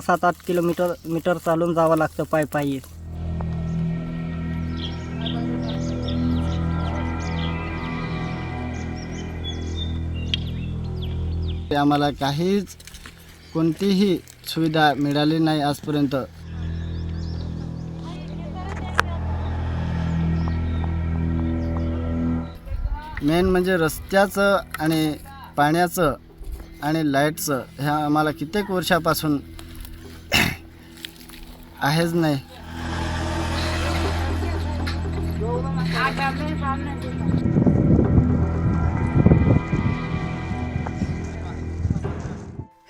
सात आठ kilometre metre चालून जावं लागतं पायी पायी आम्हाला काहीच कोणतीही सुविधा मिळाली नाही आजपर्यंत. मेन म्हणजे रस्त्याचं आणि पाण्याचं आणि लाईटचं ह्या आम्हाला कित्येक वर्षापासून आहेच नाही.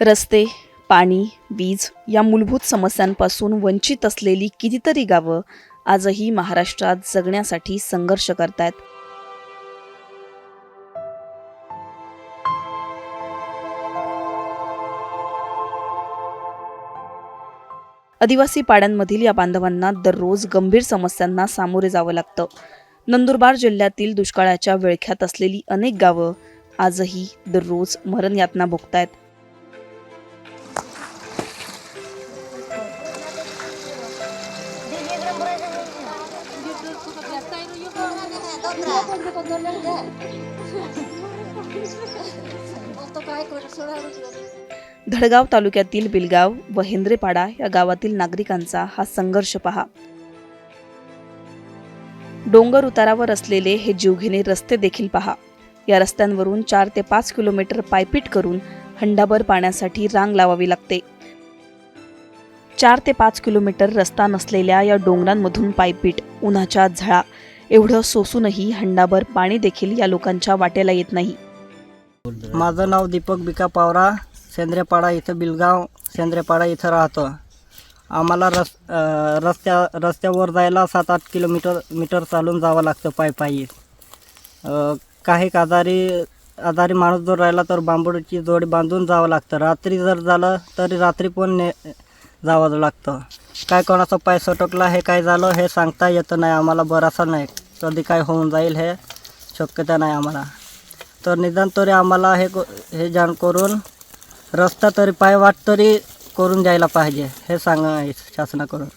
रस्ते पाणी वीज या मूलभूत समस्यांपासून वंचित असलेली कितीतरी गावं आजही महाराष्ट्रात जगण्यासाठी संघर्ष करतायत. आदिवासी पाड्यांमधील या बांधवांना दररोज गंभीर समस्यांना सामोरे जावं लागतं. नंदुरबार जिल्ह्यातील दुष्काळाच्या विळख्यात असलेली अनेक गावं आजही दररोज मरण यातना भोगतायत धडगाव तालुक्यातील बिलगाव व हेंद्रेपाडा या गावातील नागरिकांचा हा संघर्ष पहा. डोंगर उतारावर असलेले हे जीवघेणे रस्ते देखील पहा. या रस्त्यांवरून चार ते पाच किलोमीटर पायपीट करून हंडाभर पाण्यासाठी रांग लावावी लागते. चार ते पाच किलोमीटर रस्ता नसलेल्या या डोंगरांमधून पायपीट उन्हाच्या झळा एवढं सोसूनही हंडाभर पाणी देखील या लोकांच्या वाटेला येत नाही. माझं नाव दीपक बिका पावरा. सेंद्रेपाडा इथं बिलगाव सेंद्रेपाडा इथं राहतो. आम्हाला रस रस्त्या रस्त्यावर जायला सात आठ किलोमीटर मीटर चालून जावं लागतं पायी पायी काही आजारी आजारी माणूस जर राहिला तर बांबूची जोडी बांधून जावं लागतं. रात्री जर झालं तरी रात्री पण ने जावं लागतं. काय कोणाचा पाय सटकला हे काय झालं हे सांगता येतं नाही आम्हाला बरासा नाही. कधी काय होऊन जाईल हे शक्यता नाही आम्हाला. तर निदान तरी आम्हाला हे को- हे जाण करून रस्ता तरी पायवाट तरी करून द्यायला पाहिजे हे सांगा शासनाकडून.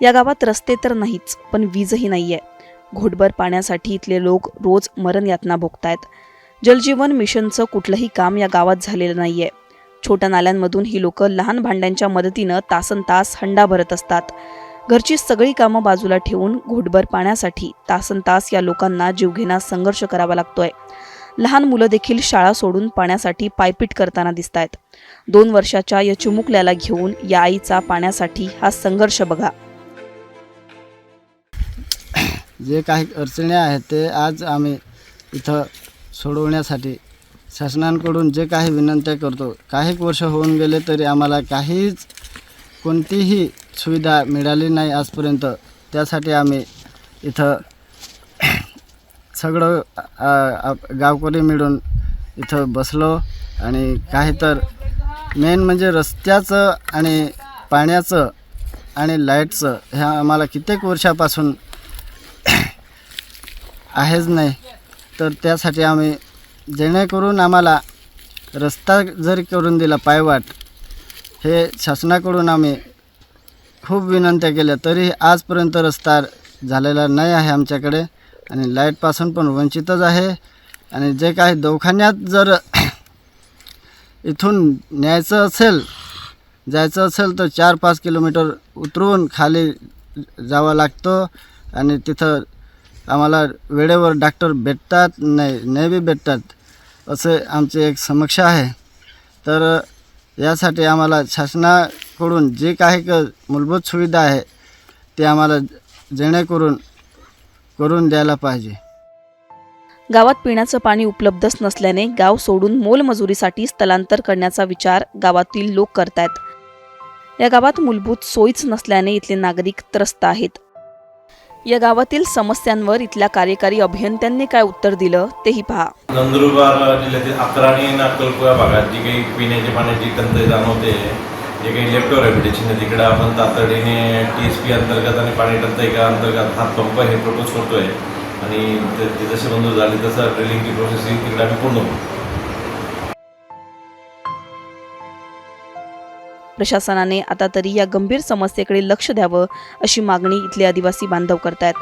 या गावात रस्ते तर नाहीच पण वीजही नाही आहे घोटभर पाण्यासाठी इथले लोक रोज मरण यातना भोगतायत. जलजीवन मिशनचं कुठलंही काम या गावात झालेलं नाही आहे छोट्या नाल्यांमधून ही लोक लहान भांड्यांच्या मदतीनं तासन तास हंडा भरत असतात. घरची सगळी कामं बाजूला ठेवून घोटभर पाण्यासाठी तासन तास या लोकांना जीवघेणा संघर्ष करावा लागतोय. लहान मुलं देखील शाळा सोडून पाण्यासाठी पायपीट करताना दिसत आहेत दोन वर्षाच्या या चिमुकल्याला घेऊन या आईचा पाण्यासाठी हा संघर्ष बघा. जे काही अडचणी आहेत ते आज आम्ही इथं सोडवण्यासाठी शासनांकडून जे काही विनंत्या करतो काही वर्ष होऊन गेले तरी आम्हाला काहीच कोणतीही सुविधा मिळाली नाही आजपर्यंत. त्यासाठी आम्ही इथं सगळं गावकरी मिळून इथं बसलो आणि काही तर मेन म्हणजे रस्त्याचं आणि पाण्याचं आणि लाईटचं ह्या आम्हाला कित्येक वर्षापासून आहेच नाही. तर त्यासाठी आम्ही जेणेकरून आम्हाला रस्ता जरी करून दिला पायवाट हे शासनाकडून आम्ही खूप विनंत्या केल्या तरी आजपर्यंत रस्ता झालेला नाही आहे आमच्याकडे. आणि लाईटपासून पण वंचितच आहे. आणि जे काही दवाखान्यात जर इथून न्यायचं असेल जायचं असेल तर चार पाच किलोमीटर उतरून खाली जावं लागतं. आणि तिथं आम्हाला वेळेवर डॉक्टर भेटतात नाही नाही बी भेटतात असे आमचे एक समक्ष आहे. तर यासाठी आम्हाला शासनाकडून जे काही क मूलभूत सुविधा आहे ते आम्हाला जेणेकरून करून द्यायला पाहिजे. गावात पिण्याचं पाणी उपलब्धच नसल्याने गाव सोडून मोलमजुरीसाठी स्थलांतर करण्याचा विचार गावातील लोक करतायत. या गावात मूलभूत सोयीच नसल्याने इथले नागरिक त्रस्त आहेत. या गावातील समस्यांवर इथल्या कार्यकारी अभियंत्यांनी काय उत्तर दिलं तेही पहा. नंदुरबार जिल्ह्यातील अकरा आणि नागपूर भागात जी काही पिण्याच्या पाण्याची टंचाई जाणवते जे काही लेफ्टवर हॅबिटेशन आहे तिकडे आपण तातडीने टी एस पी अंतर्गत आणि पाणी टंचाई का अंतर्गत हा पंप हे प्रपोज आहे आणि ते जसे मंजूर झाले तसं ड्रिलिंगची प्रोसेस ही तिकडे आम्ही पूर्ण करू प्रशासनाने आता तरी या गंभीर समस्येकडे लक्ष द्यावं अशी मागणी इथले आदिवासी बांधव करतायत.